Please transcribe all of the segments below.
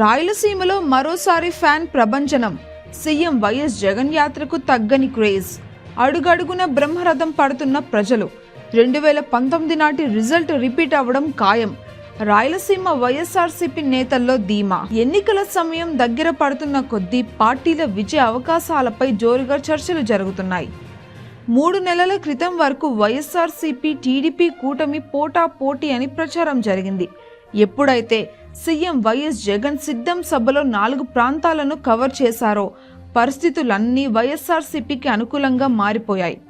రాయలసీమలో మరోసారి ఫ్యాన్ ప్రభంజనం. సీఎం వైఎస్ జగన్ యాత్రకు తగ్గని క్రేజ్. అడుగడుగున బ్రహ్మరథం పడుతున్న ప్రజలు. రెండు వేల పంతొమ్మిది నాటి రిజల్ట్ రిపీట్ అవ్వడం ఖాయం. రాయలసీమ వైఎస్ఆర్సీపీ నేతల్లో ధీమా. ఎన్నికల సమయం దగ్గర పడుతున్న కొద్దీ పార్టీల విజయ అవకాశాలపై జోరుగా చర్చలు జరుగుతున్నాయి. మూడు నెలల క్రితం వరకు వైఎస్ఆర్సీపీ టీడీపీ కూటమి పోటా పోటీ అని ప్రచారం జరిగింది. ఎప్పుడైతే సీఎం వైఎస్ జగన్ సిద్ధం సభలో నాలుగు ప్రాంతాలను కవర్ చేశారో పరిస్థితులన్నీ వైఎస్ఆర్సీపీకి అనుకూలంగా మారిపోయాయి.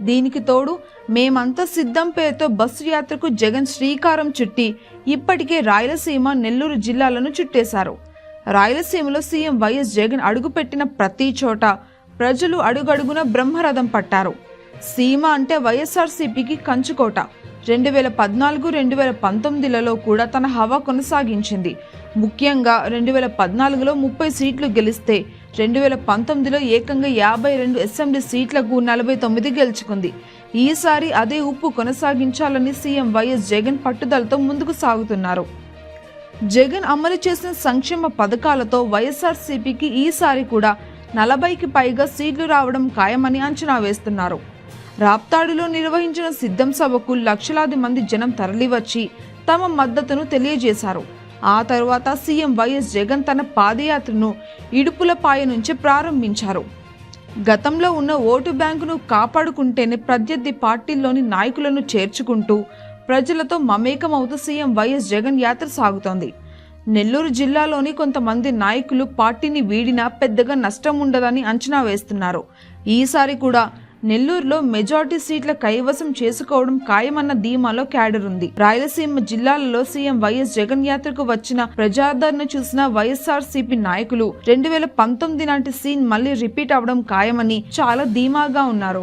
దీనికి తోడు మేమంతా సిద్ధం పేరుతో బస్సు యాత్రకు జగన్ శ్రీకారం చుట్టి ఇప్పటికే రాయలసీమ నెల్లూరు జిల్లాలను చుట్టేశారు. రాయలసీమలో సీఎం వైఎస్ జగన్ అడుగుపెట్టిన ప్రతి చోట ప్రజలు అడుగడుగున బ్రహ్మరథం పట్టారు. సీమ అంటే వైఎస్ఆర్సీపీకి కంచుకోట. రెండు వేల పద్నాలుగు రెండు వేల పంతొమ్మిదిలలో కూడా తన హవా కొనసాగించింది. ముఖ్యంగా రెండు వేల పద్నాలుగులో ముప్పై సీట్లు గెలిస్తే రెండు వేల పంతొమ్మిదిలో ఏకంగా యాభై రెండు అసెంబ్లీ సీట్లకు నలభై తొమ్మిది గెలుచుకుంది. ఈసారి అదే ఉప్పు కొనసాగించాలని సీఎం వైఎస్ జగన్ పట్టుదలతో ముందుకు సాగుతున్నారు. జగన్ అమలు చేసిన సంక్షేమ పథకాలతో వైఎస్ఆర్సీపీకి ఈసారి కూడా నలభైకి పైగా సీట్లు రావడం ఖాయమని అంచనా వేస్తున్నారు. రాప్తాడులో నిర్వహించిన సిద్ధం సభకు లక్షలాది మంది జనం తరలివచ్చి తమ మద్దతును తెలియజేశారు. ఆ తరువాత సీఎం వైఎస్ జగన్ తన పాదయాత్రను ఇడుపులపాయ నుంచి ప్రారంభించారు. గతంలో ఉన్న ఓటు బ్యాంకును కాపాడుకుంటేనే ప్రత్యర్థి పార్టీల్లోని నాయకులను చేర్చుకుంటూ ప్రజలతో మమేకమవుతూ సీఎం వైఎస్ జగన్ యాత్ర సాగుతోంది. నెల్లూరు జిల్లాలోని కొంతమంది నాయకులు పార్టీని వీడినా పెద్దగా నష్టం ఉండదని అంచనా వేస్తున్నారు. ఈసారి కూడా నెల్లూరులో మెజార్టీ సీట్ల కైవసం చేసుకోవడం ఖాయమన్న ధీమాలో క్యాడర్ ఉంది. రాయలసీమ జిల్లాలలో సీఎం వైఎస్ జగన్ యాత్రకు వచ్చిన ప్రజాదరణ చూసిన వైఎస్ఆర్ సిపి నాయకులు రెండు వేల పంతొమ్మిది నాటి సీన్ మళ్ళీ రిపీట్ అవడం ఖాయమని చాలా ధీమాగా ఉన్నారు.